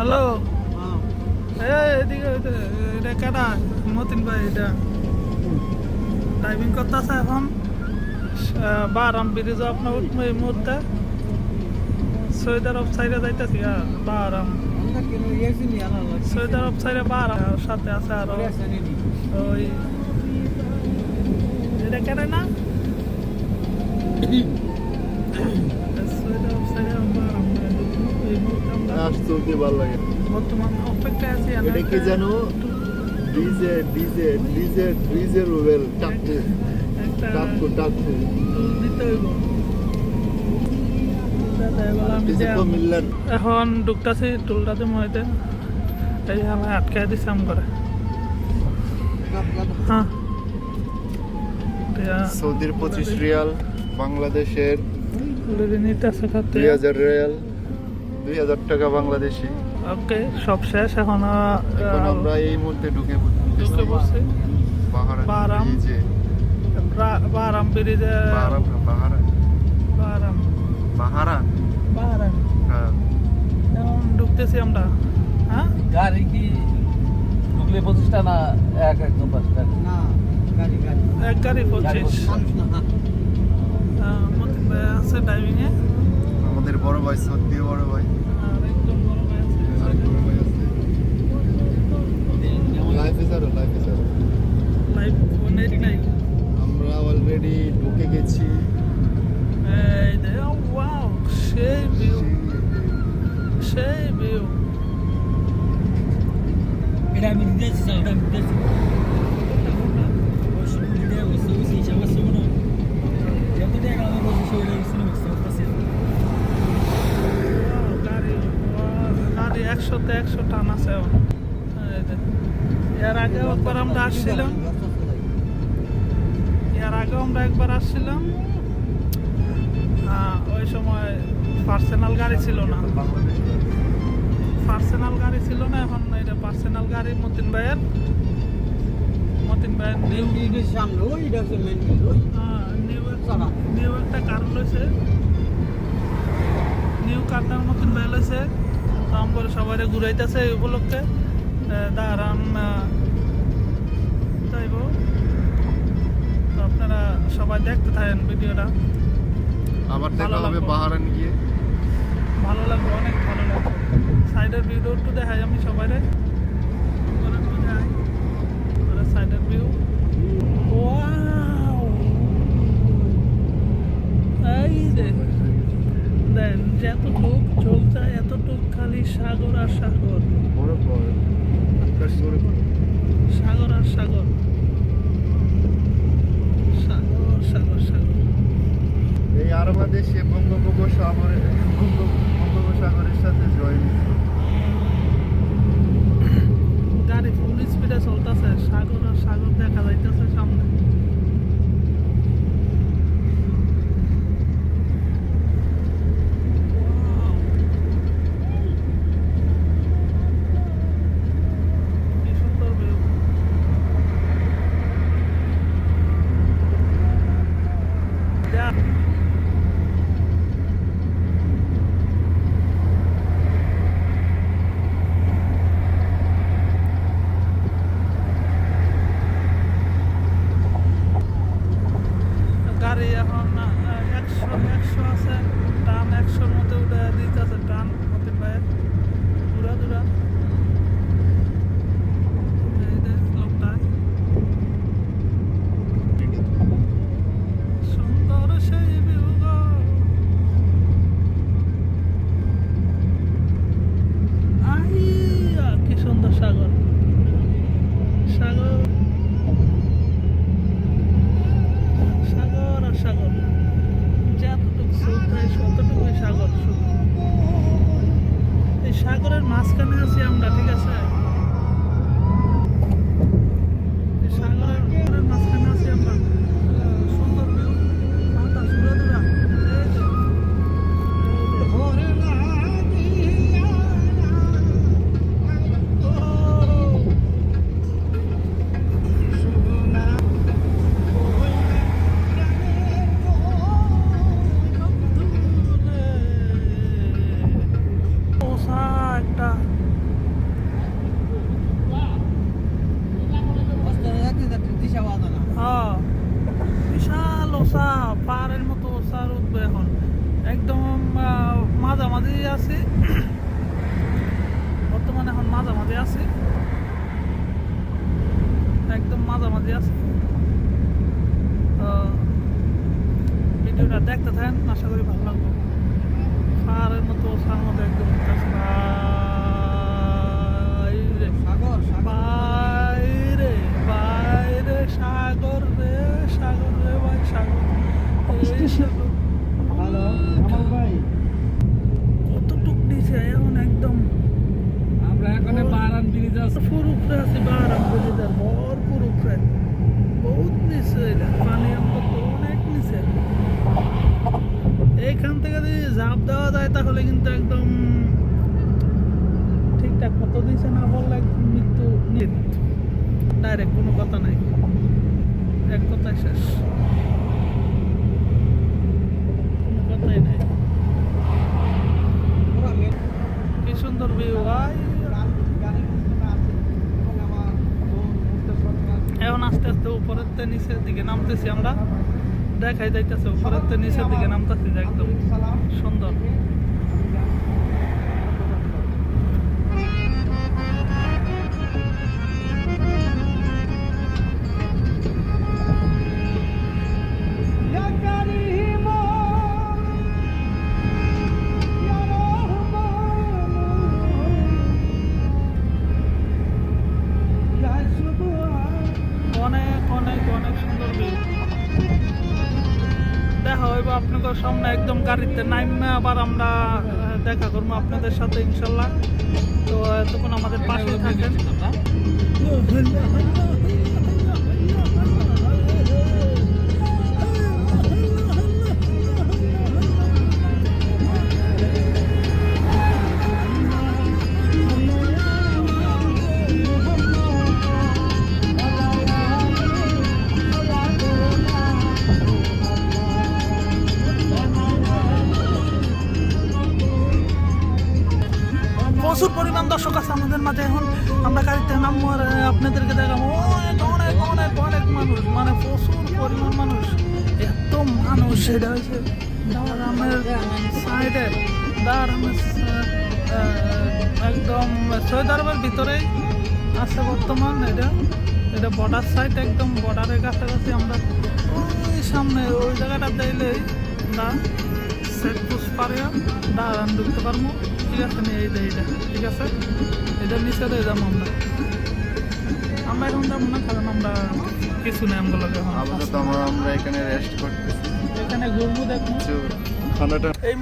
Hello এটা কেটা মতিন ভাই এটা। ড্রাইভিং করতেছে এখন? বারাম ব্রিজে আপনার উঠবো এই মুহূর্তে। সৈয়দ আরব সাইডে যাইতেছি আর বারাম সৈয়দ আরব সাইডে বারাম সাথে আছে আরও ওই এটা কেটে না? সৈয়দ আরব সাইডে আসতে কি ভালো লাগে। বর্তমান অপেক্ষায় আছি এটা কি জানো DJ DJ DJ DJ Rubel টাকু টাকু টাকু টুল দিতে হইব। দাদা, এবার আমি ডিজে যাম। কো মিললেন। এখন ঢুকতেছি টুলটাতে মইতে। এই আমার আটকাই দিছে আম করে। হ্যাঁ। সৌদির পঁচিশ রিয়াল বাংলাদেশের দুই হাজার রিয়াল। দুই হাজার টাকা বাংলাদেশি। ওকে সব শেষ এখন আমরা এই মুহূর্তে ঢুকে ঢুকে পড়ছি। বাহারান বারাম। ব্রিজে। বারাম ব্রিজে। বাহারাম না, বাহারান। বারাম বাহারান? বারাম হ্যাঁ। এখন ঢুকতেছি আমরা। হ্যাঁ? গাড়ি কি ঢুকলে পঁচিশটা না এক একদম পাঁচটা? এক গাড়ি পঁচিশ। আহ, মতিন ভাই আছে ড্রাইভিংয়ে আমাদের বড় ভাই সত্যি বড় ভাই। আমরা অলরেডি ঢুকে গেছি। এই দে ওয়াও সেই ভিউ সেই ভিউ এটা আমি স্যার এটা আমি একশোতে একশো টান আছে। এর আগে একবার আমরা আসছিলাম। এর আগে আমরা একবার আসছিলাম। ওই সময় পার্সোনাল গাড়ি ছিল না। পার্সোনাল গাড়ি ছিল না এখন এটা পার্সোনাল গাড়ি মতিন ভাইয়ের। মতিন ভাইয়ের নিউ সামনে ওই ডাকছে মেন নিউ। নিউ একটা কার লইছে। নিউ কারটার মতন ভাই লইছে। দাম করে সবাই ঘুরাইতেছে এই উপলক্ষে। দাঁড়ান যাইব তো আপনারা সবাই দেখতে থাকেন ভিডিওটা। আবার দেখা ভালো হবে। বাহারান গিয়ে। ভালো লাগবে অনেক ভালো লাগবে। সাইডের ভিডিও একটু দেখাই আমি সবাই সাইডের ভিউ ওয়াও এই দেখ দেন যতটুক চলছে এতটুক খালি সাগর আর সাগর। সাগর আর সাগর। সাগর সাগর সাগর। এই আরবা দেশে বঙ্গোপসাগরের বঙ্গ- বঙ্গোপসাগরের সাথে জয়েন গাড়ি ফুল স্পিডে চলতেছে সাগর আর সাগর দেখা যাইতেছে সামনে কি সুন্দর view। যা গাড়ি এখন আহ, একশো একশো আছে টান একশোর মাঝামাঝি আছে। বর্তমানে এখন মাঝামাঝি আছে। একদম মাঝামাঝি আছে। তো ভিডিওটা দেখতে থাকেন আশা করি ভালো লাগবে। সারের মতো সার মতো একদম। সাগর সাগর। ঝাঁপ দেওয়া যায় তাহলে কিন্তু একদম ঠিকঠাক মতো নিচে না বললে মৃত্যু ডাইরেক্ট কোনো কথা নাই। এক কথায় শেষ। কোনো কথাই নাই। কি সুন্দর ভিউ এখন আস্তে আস্তে উপরের নিচের দিকে নামতেছি আমরা। দেখাই যাইতেছে উপরের তো নিচের দিকে নামতেছে একদম সুন্দর। আপনাদের সামনে একদম গাড়িতে নাইমে আবার আমরা দেখা করব আপনাদের সাথে ইনশাল্লাহ। তো এতক্ষণ আমাদের পাশে থাকেন। প্রচুর পরিমাণ দর্শক আছে আমাদের মাঝে। এখন আমরা গাড়িতে নামবো আর আপনাদেরকে দেখাবো। অনেক অনেক অনেক অনেক মানুষ মানে প্রচুর পরিমাণ মানুষ। এত মানুষ সেটা হয়েছে দারামের সাইডে, দারামের একদম সৈয়দ আরবের ভিতরেই আছে বর্তমান, এটা এটা বর্ডার সাইড একদম বর্ডারের কাছাকাছি আমরা ওই সামনে, ওই জায়গাটা দিলেই না, সেট পারে দাঁড়ান ঢুকতে পারব। ঠিক আছে নিয়ে এইটা এইটা ঠিক আছে? এটার নিচে দিয়ে যাব আমরা। আমরা এখন যাব না কারণ আমরা কিছু নেই আমরা আপাতত আমরা আমরা এখানে রেস্ট করতেছি। এখানে ঘুরবো দেখব। খানাটা এই